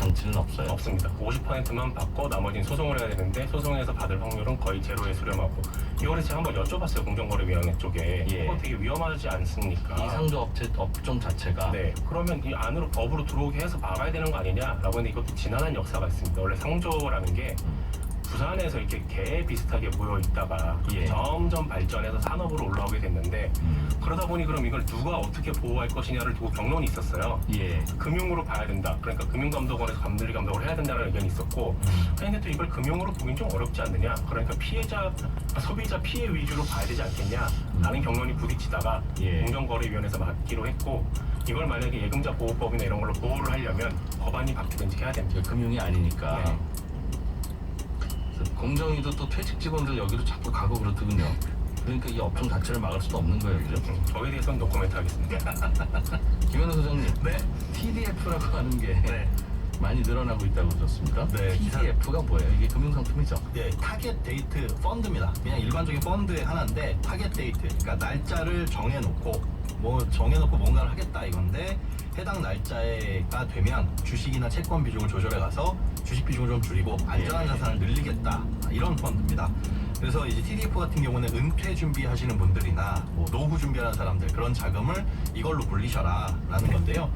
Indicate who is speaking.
Speaker 1: 장치는 없어요.
Speaker 2: 없습니다. 50%만 받고 나머지는 소송을 해야 되는데 소송에서 받을 확률은 거의 제로에 수렴하고 이거를 제가 한번 여쭤봤어요 공정거래위원회 쪽에
Speaker 1: 예.
Speaker 2: 이거 되게 위험하지 않습니까?
Speaker 1: 이 상조 업체 업종 자체가
Speaker 2: 네, 그러면 이 안으로 법으로 들어오게 해서 막아야 되는 거 아니냐라고 했는데 이것도 지난한 역사가 있습니다. 원래 상조라는 게 부산에서 이렇게 개 비슷하게 모여 있다가
Speaker 1: 예.
Speaker 2: 점점 발전해서 산업으로 올라오게 됐는데
Speaker 1: 음,
Speaker 2: 그러다 보니 그럼 이걸 누가 어떻게 보호할 것이냐를 두고 경론이 있었어요.
Speaker 1: 예.
Speaker 2: 금융으로 봐야 된다. 그러니까 금융감독원에서 감들이 감독을 해야 된다는 의견이 있었고
Speaker 1: 음,
Speaker 2: 근데 또 이걸 금융으로 보긴 좀 어렵지 않느냐. 그러니까 피해자, 아, 소비자 피해 위주로 봐야 되지 않겠냐라는 경론이 부딪히다가
Speaker 1: 예.
Speaker 2: 공정거래위원회에서 맡기로 했고 이걸 만약에 예금자 보호법이나 이런 걸로 보호를 하려면 법안이 바뀌든지 해야 됩니다.
Speaker 1: 그 금융이 아니니까.
Speaker 2: 네.
Speaker 1: 공정위도 또 퇴직 직원들 여기로 자꾸 가고 그렇더군요. 그러니까 이 업종 자체를 막을 수도 없는 거예요, 그죠?
Speaker 2: 음, 거기에 대해서는 노코멘트 하겠습니다.
Speaker 1: 김현우 소장님,
Speaker 3: 네.
Speaker 1: TDF라고 하는 게
Speaker 3: 네.
Speaker 1: 많이 늘어나고 있다고 들었습니다.
Speaker 3: 네,
Speaker 1: TDF가 뭐예요? 이게 금융상품이죠?
Speaker 3: 네, 타겟 데이트 펀드입니다. 그냥 일반적인 펀드의 하나인데 타겟 데이트, 그러니까 날짜를 정해놓고 뭐 정해놓고 뭔가를 하겠다 이건데 해당 날짜가 되면 주식이나 채권 비중을 조절해 가서 주식 비중을 좀 줄이고 안전한
Speaker 1: 예.
Speaker 3: 자산을 늘리겠다 이런 펀드입니다. 그래서 이제 TDF 같은 경우는 은퇴 준비하시는 분들이나 뭐 노후 준비하는 사람들 그런 자금을 이걸로 불리셔라라는 건데요.